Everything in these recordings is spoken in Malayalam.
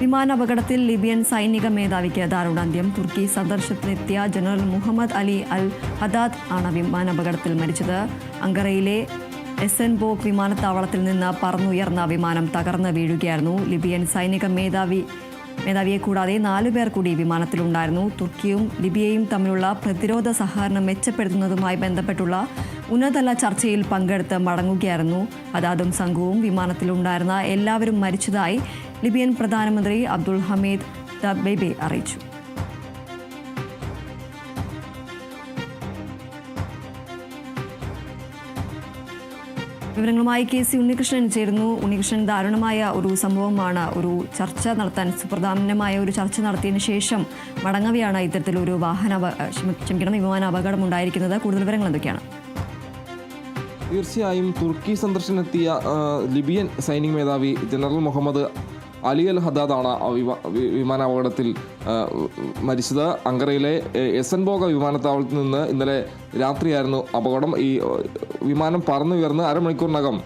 വിമാനാപകടത്തിൽ ലിബിയൻ സൈനിക മേധാവിക്ക് ദാരുണാന്ത്യം. തുർക്കി സന്ദർശനത്തിനെത്തിയ general Muhammad Ali al Haddad ആണ് വിമാനാപകടത്തിൽ മരിച്ചത്. അങ്കറയിലെ എസൻബോഗ് വിമാനത്താവളത്തിൽ നിന്ന് പറന്നുയർന്ന വിമാനം തകർന്ന് വീഴുകയായിരുന്നു. ലിബിയൻ സൈനിക മേധാവി മേധാവിയെ കൂടാതെ നാലുപേർ കൂടി വിമാനത്തിലുണ്ടായിരുന്നു. തുർക്കിയും ലിബിയയും തമ്മിലുള്ള പ്രതിരോധ സഹകരണം മെച്ചപ്പെടുത്തുന്നതുമായി ബന്ധപ്പെട്ടുള്ള ഉന്നതതല ചർച്ചയിൽ പങ്കെടുത്ത് മടങ്ങുകയായിരുന്നു. അതാതും സംഘവും വിമാനത്തിലുണ്ടായിരുന്ന എല്ലാവരും മരിച്ചതായി ലിബിയൻ പ്രധാനമന്ത്രി അബ്ദുൾ ഹമീദ് ദബേബെ അറിയിച്ചു. വിവരങ്ങളുമായി കെ സി ഉണ്ണികൃഷ്ണൻ ചേരുന്നു. ഉണ്ണികൃഷ്ണൻ ദാരുണമായ ഒരു സംഭവമാണ് ഒരു ചർച്ച നടത്താൻ സുപ്രധാനമായ ഒരു ചർച്ച നടത്തിയതിന് ശേഷം മടങ്ങവെയാണ് ഇത്തരത്തിലൊരു വാഹന ക്ഷമിക്കണം വിമാന അപകടം ഉണ്ടായിരിക്കുന്നത്. കൂടുതൽ വിവരങ്ങൾ എന്തൊക്കെയാണ്? തീർച്ചയായും തുർക്കി സന്ദർശനത്തിയ ലിബിയൻ സൈനിക മേധാവി ജനറൽ മുഹമ്മദ് അലി അൽ ഹദാദാണ് വിമാനാപകടത്തിൽ മരിച്ചത്. അങ്കറയിലെ എസൻബോഗ വിമാനത്താവളത്തിൽ നിന്ന് ഇന്നലെ രാത്രിയായിരുന്നു അപകടം. ഈ വിമാനം പറന്നുയർന്ന് അരമണിക്കൂറിനകം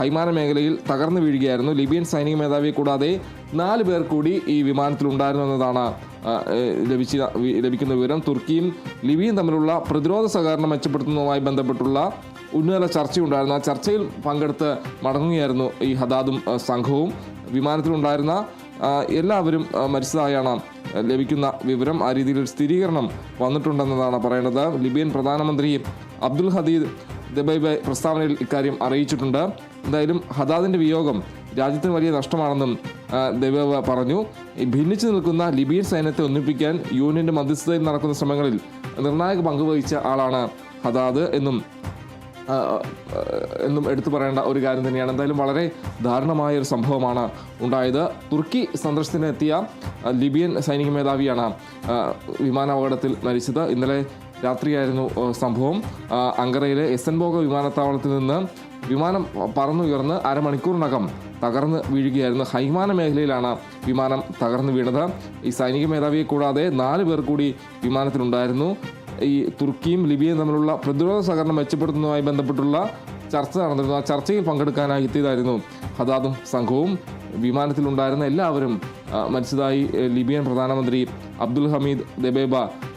ഹൈമാന മേഖലയിൽ തകർന്നു വീഴുകയായിരുന്നു. ലിബിയൻ സൈനിക മേധാവിയെ കൂടാതെ നാല് പേർ കൂടി ഈ വിമാനത്തിലുണ്ടായിരുന്നു എന്നതാണ് ലഭിച്ച ലഭിക്കുന്ന വിവരം. തുർക്കിയും ലിബിയും തമ്മിലുള്ള പ്രതിരോധ സഹകരണം മെച്ചപ്പെടുത്തുന്നതുമായി ബന്ധപ്പെട്ടുള്ള ഉന്നത ചർച്ചയുണ്ടായിരുന്നു. ആ ചർച്ചയിൽ പങ്കെടുത്ത് മടങ്ങുകയായിരുന്നു ഈ ഹദാദും സംഘവും. വിമാനത്തിലുണ്ടായിരുന്ന എല്ലാവരും മരിച്ചതായാണ് ലഭിക്കുന്ന വിവരം. ആ രീതിയിൽ ഒരു സ്ഥിരീകരണം വന്നിട്ടുണ്ടെന്നതാണ് പറയുന്നത് ലിബിയൻ പ്രധാനമന്ത്രി അബ്ദുൽ ഹദീദ് ദബൈബ് പ്രസ്താവനയിൽ ഇക്കാര്യം അറിയിച്ചിട്ടുണ്ട്. എന്തായാലും ഹദാദിന്റെ വിയോഗം രാജ്യത്തിന് വലിയ നഷ്ടമാണെന്നും ദബൈബ് പറഞ്ഞു. ഭിന്നിച്ചു നിൽക്കുന്ന ലിബിയൻ സൈന്യത്തെ ഒന്നിപ്പിക്കാൻ യൂണിയന്റെ മധ്യസ്ഥതയിൽ നടക്കുന്ന ശ്രമങ്ങളിൽ നിർണായക പങ്കുവഹിച്ച ആളാണ് ഹദാദ് എന്നും എന്നും എടുത്തു പറയേണ്ട ഒരു കാര്യം തന്നെയാണ്. എന്തായാലും വളരെ ദാരുണമായ ഒരു സംഭവമാണ് ഉണ്ടായത്. തുർക്കി സന്ദർശനത്തിനെത്തിയ ലിബിയൻ സൈനിക മേധാവിയാണ് വിമാനാപകടത്തിൽ മരിച്ചത്. ഇന്നലെ രാത്രിയായിരുന്നു സംഭവം. അങ്കറയിലെ എസൻബോഗ വിമാനത്താവളത്തിൽ നിന്ന് വിമാനം പറന്നുയർന്ന് അരമണിക്കൂറിനകം തകർന്ന് വീഴുകയായിരുന്നു. ഹൈമാന മേഖലയിലാണ് വിമാനം തകർന്നു വീണത്. ഈ സൈനിക മേധാവിയെ കൂടാതെ നാല് പേർ കൂടി വിമാനത്തിലുണ്ടായിരുന്നു. ഈ തുർക്കിയും ലിബിയയും തമ്മിലുള്ള പ്രതിരോധ സഹകരണം മെച്ചപ്പെടുത്തുന്നതുമായി ബന്ധപ്പെട്ടുള്ള ചർച്ച നടന്നിരുന്നു. ആ ചർച്ചയിൽ പങ്കെടുക്കാനായി എത്തിയതായിരുന്നു ഹദാദും സംഘവും. വിമാനത്തിലുണ്ടായിരുന്ന എല്ലാവരും മരിച്ചതായി ലിബിയൻ പ്രധാനമന്ത്രി അബ്ദുൽ ഹമീദ് ദബേബ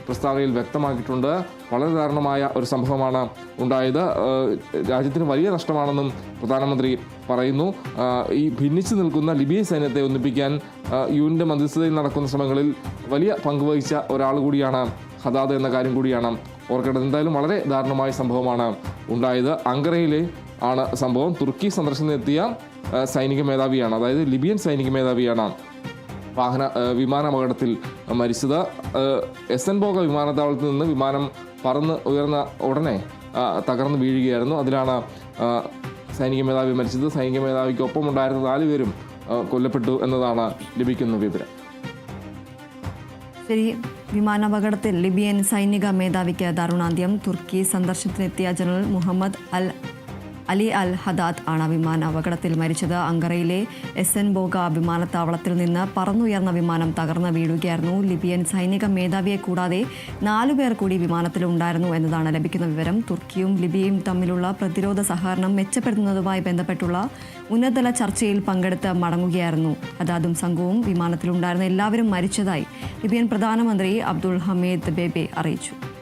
പ്രസ്താവനയിൽ വ്യക്തമാക്കിയിട്ടുണ്ട്. വളരെ ദാരുണമായ ഒരു സംഭവമാണ് ഉണ്ടായത്. രാജ്യത്തിന് വലിയ നഷ്ടമാണെന്നും പ്രധാനമന്ത്രി പറയുന്നു. ഈ ഭിന്നിച്ചു നിൽക്കുന്ന ലിബിയ സൈന്യത്തെ ഒന്നിപ്പിക്കാൻ യുവിന്റെ മധ്യസ്ഥതയിൽ നടക്കുന്ന ശ്രമങ്ങളിൽ വലിയ പങ്കുവഹിച്ച ഒരാൾ കൂടിയാണ് ഹദാദ് എന്ന കാര്യം കൂടിയാണ് ഓർക്കേണ്ടത്. എന്തായാലും വളരെ ദാരുണമായ സംഭവമാണ് ഉണ്ടായത്. അങ്കറയിലെ ആണ് സംഭവം. തുർക്കി സന്ദർശനത്തിനെത്തിയ സൈനിക മേധാവിയാണ്. അതായത് ലിബിയൻ സൈനിക മേധാവിയാണ് വാഹന വിമാന വിമാനാപകടത്തിൽ മരിച്ചത്. എസ് എൻ ബോഗ വിമാനത്താവളത്തിൽ നിന്ന് വിമാനം പറന്ന് ഉയർന്ന ഉടനെ തകർന്നു വീഴുകയായിരുന്നു. അതിലാണ് സൈനിക മേധാവി മരിച്ചത്. സൈനിക മേധാവിക്കൊപ്പം ഉണ്ടായിരുന്ന നാലുപേരും പേരും കൊല്ലപ്പെട്ടു എന്നതാണ് ലഭിക്കുന്ന വിവരം. ശരി. വിമാനാപകടത്തിൽ ലിബിയൻ സൈനിക മേധാവിക്ക് ദാരുണാന്ത്യം. തുർക്കി സന്ദർശനത്തിനെത്തിയ general Muhammad al Ali al Haddad ആണ് വിമാന അപകടത്തിൽ മരിച്ചത്. അങ്കറയിലെ എസൻ ബോഗ വിമാനത്താവളത്തിൽ നിന്ന് പറന്നുയർന്ന വിമാനം തകർന്ന് വീഴുകയായിരുന്നു. ലിബിയൻ സൈനിക മേധാവിയെ കൂടാതെ നാലുപേർ കൂടി വിമാനത്തിലുണ്ടായിരുന്നു എന്നതാണ് ലഭിക്കുന്ന വിവരം. തുർക്കിയും ലിബിയയും തമ്മിലുള്ള പ്രതിരോധ സഹകരണം മെച്ചപ്പെടുത്തുന്നതുമായി ബന്ധപ്പെട്ടുള്ള ഉന്നതതല ചർച്ചയിൽ പങ്കെടുത്ത് മടങ്ങുകയായിരുന്നു. ഹദാദും സംഘവും വിമാനത്തിലുണ്ടായിരുന്ന എല്ലാവരും മരിച്ചതായി ലിബിയൻ പ്രധാനമന്ത്രി അബ്ദുൾ ഹമീദ് ബേബെ അറിയിച്ചു.